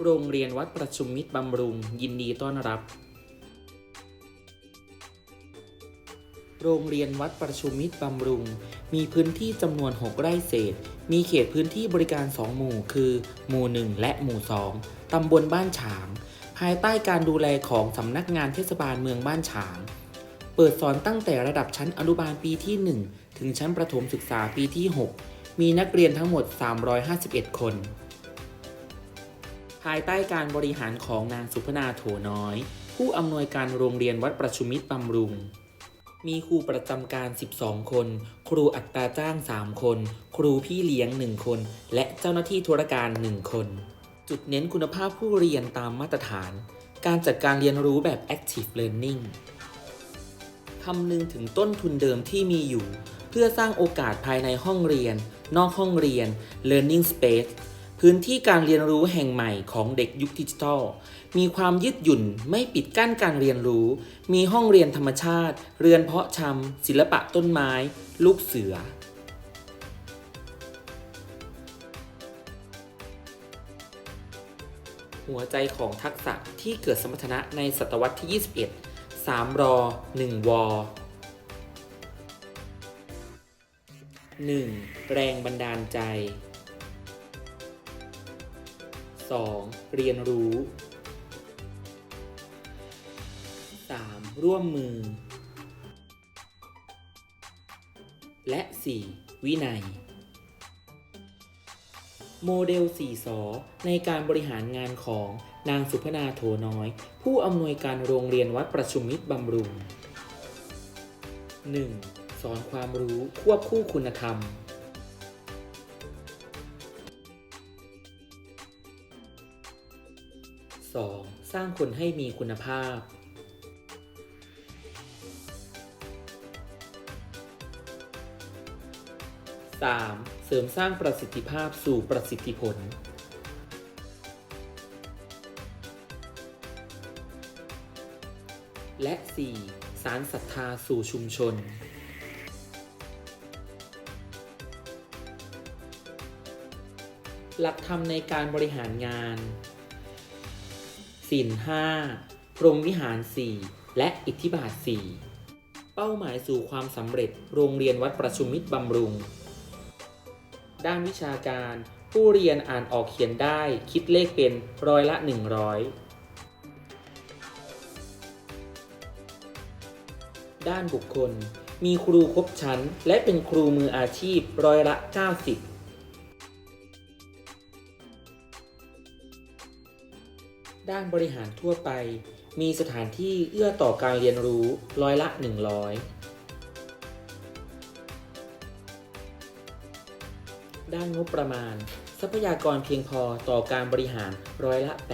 โรงเรียนวัดประชุมมิตรบำรุง ยินดีต้อนรับ โรงเรียนวัดประชุมมิตรบำรุง มีพื้นที่จำนวน 6 ไร่เศษ มีเขตพื้นที่บริการ 2 หมู่ คือ หมู่ 1 และหมู่ 2 ตำบลบ้านฉาง ภายใต้การดูแลของสำนักงานเทศบาลเมืองบ้านฉาง เปิดสอนตั้งแต่ระดับชั้นอนุบาลปีที่ 1 ถึงชั้นประถมศึกษาปีที่ 6 มีนักเรียนทั้งหมด 351 คน ภายใต้การบริหารของนางสุพนาโถน้อย ผู้อำนวยการโรงเรียนวัดประชุมมิตรบำรุง มีครูประจำการ 12 คน ครูอัตราจ้าง 3 คน ครูพี่เลี้ยง 1 คน และเจ้าหน้าที่ธุรการ 1 คน จุดเน้นคุณภาพผู้เรียนตามมาตรฐาน การจัดการเรียนรู้แบบ active learning คำนึงถึงต้นทุนเดิมที่มีอยู่ เพื่อสร้างโอกาสภายในห้องเรียน นอกห้องเรียน learning space พื้นที่การเรียนรู้แห่งใหม่ของเด็กยุคดิจิทัล มีความยืดหยุ่นไม่ปิดกั้นการเรียนรู้ มีห้องเรียนธรรมชาติ เรือนเพาะชำศิลปะต้นไม้ ลูกเสือ หัวใจของทักษะที่เกิดสมรรถนะในศตวรรษที่ 21 3รอ1วอ 1. แรงบันดาลใจ 2. เรียนรู้ 3. ร่วมมือ และ 4. วินัย โมเดล 4 สอในการบริหารงานของนางสุพนาโถน้อย ผู้อำนวยการโรงเรียนวัดประชุมมิตรบำรุง 1. สอนความรู้ควบคู่คุณธรรม 2. สร้างคนให้มีคุณภาพ 3. เสริมสร้างประสิทธิภาพสู่ประสิทธิผล และ 4. สารศรัทธาสู่ชุมชน หลักธรรมในการบริหารงาน ศีลห้าพรหมวิหาร4และอิทธิบาท4เป้าหมายสู่ความสำเร็จโรงเรียนวัดประชุมมิตรบำรุง ด้านวิชาการผู้เรียนอ่านออกเขียนได้คิดเลขเป็นร้อยละ 100 ด้านบุคคล มีครูครบชั้น และเป็นครูมืออาชีพร้อยละ 90 ด้านบริหารทั่วไป มีสถานที่เอื้อต่อการเรียนรู้ร้อยละ 100 ด้านงบประมาณ ทรัพยากรเพียงพอต่อการบริหารร้อยละ 80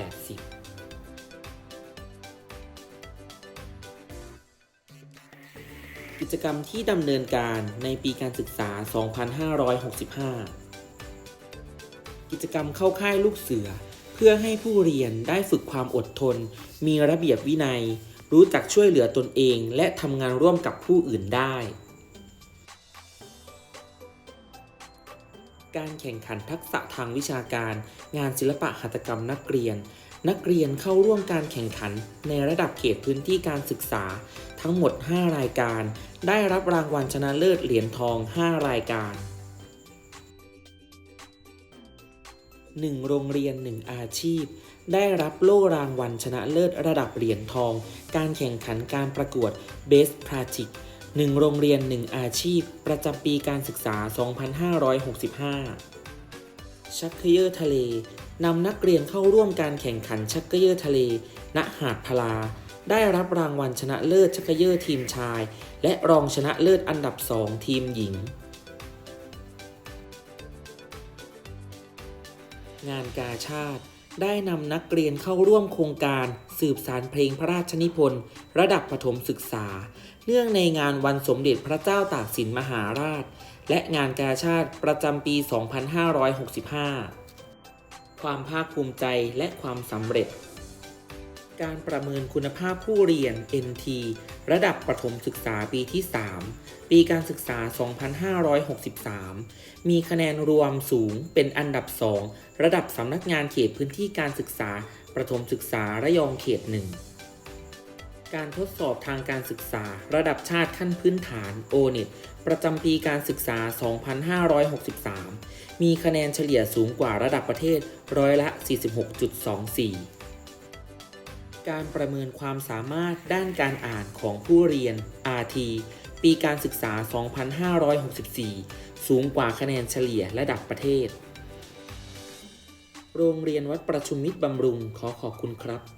กิจกรรมที่ดำเนินการในปีการศึกษา 2565 กิจกรรมเข้าค่ายลูกเสือ พื่อให้ผู้เรียนได้ฝึกความอดทน มีระเบียบวินัย รู้จักช่วยเหลือตนเอง และทำงานร่วมกับผู้อื่นได้ การแข่งขันทักษะทางวิชาการ งานศิลปะหัตถกรรมนักเรียน นักเรียนเข้าร่วมการแข่งขันในระดับเขตพื้นที่การศึกษา ทั้งหมด 5 รายการ ได้รับรางวัลชนะเลิศเหรียญทอง 5 รายการ 1 โรงเรียน 1 อาชีพ ได้รับโล่รางวัลชนะเลิศระดับเหรียญทอง การแข่งขันการประกวด Best Practice 1โรงเรียน 1 อาชีพ ประจำปีการศึกษา 2565 ชักเขยอร์ทะเล นำนักเรียนเข้าร่วมการแข่งขันชักเขยอร์ทะเล ณ หาดพลา ได้รับรางวัลชนะเลิศชักเขยอร์ทีมชาย และรองชนะเลิศอันดับ 2 ทีมหญิง งานกาชาติ ได้นำนักเรียนเข้าร่วมโครงการสืบสารเพลงพระราชนิพนธ์ระดับประถมศึกษา เนื่องในงานวันสมเด็จพระเจ้าตากสินมหาราช และงานกาชาติประจำปี 2565 ความภาคภูมิใจและความสำเร็จ การประเมินคุณภาพผู้เรียน NT ระดับประถมศึกษาปีที่ 3 ปีการศึกษา 2563 มีคะแนนรวมสูงเป็นอันดับ 2 ระดับสำนักงานเขตพื้นที่การศึกษา ประถมศึกษาระยองเขต 1 การทดสอบทางการศึกษา ระดับชาติขั้นพื้นฐาน O-NET ประจำปีการศึกษา 2563 มีคะแนนเฉลี่ยสูงกว่าระดับประเทศร้อยละ 46.24 การประเมินความสามารถด้านการอ่านของผู้เรียน RT ปีการศึกษา 2564 สูงกว่าคะแนนเฉลี่ยระดับประเทศ โรงเรียนวัดประชุมมิตรบำรุงขอขอบคุณครับ